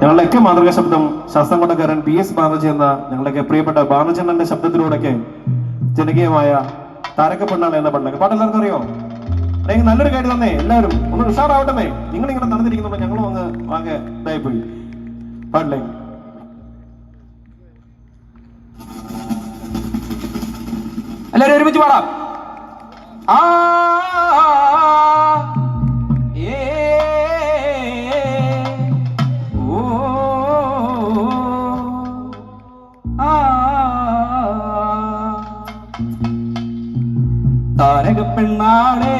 ഞങ്ങളുടെയൊക്കെ മാതൃക ശബ്ദം ശാസ്ത്രംകൊണ്ടക്കാരൻ പി എസ് ബാനർജി എന്ന ഞങ്ങളുടെയൊക്കെ പ്രിയപ്പെട്ട ബാനർജണ്ണന്റെ ശബ്ദത്തിലൂടെയൊക്കെ ജനകീയമായ താരക പെണ്ണാണ് എന്ന പണ്ടൊക്കെ പാട്ട് എല്ലാവർക്കും അറിയോ അല്ലെങ്കിൽ നല്ലൊരു കാര്യം തന്നെ. എല്ലാവരും ഒന്ന് ഉഷാറാവട്ടെ നിങ്ങൾ ഇങ്ങനെ നടന്നിരിക്കുന്നുണ്ടോ ഞങ്ങളും അങ്ങ് ആകെ ഇതായി പോയി പാടില്ലേ? എല്ലാവരും ഒരുമിച്ച് പാടാം. ആ. താരക പെണ്ണാളെ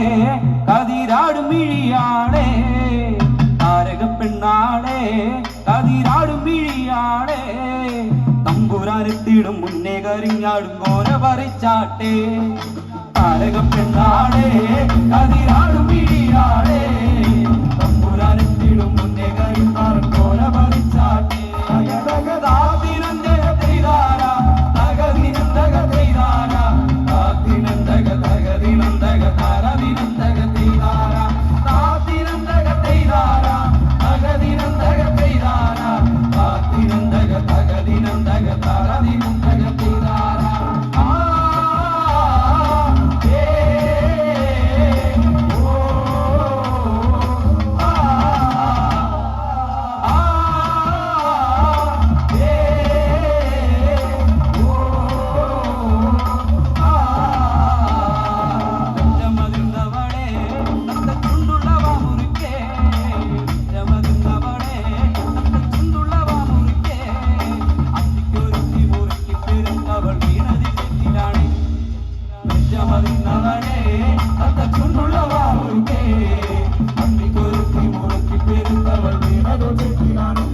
കതിരാടും മിഴിയാളെ താരക പെണ്ണാളെ കതിരാടും മിഴിയാളെ തമ്പുരാനെത്തിയിടും മുന്നേ കരിഞ്ഞാടും കോര പറിച്ചാട്ടെ താരക പെണ്ണാളെ കതിരാടും മിഴിയാളെ చమలినవనే అంత చుండులవా ఉంటే అన్ని కొరికి మురికి పెరుతవ వినదు చెప్పినాను.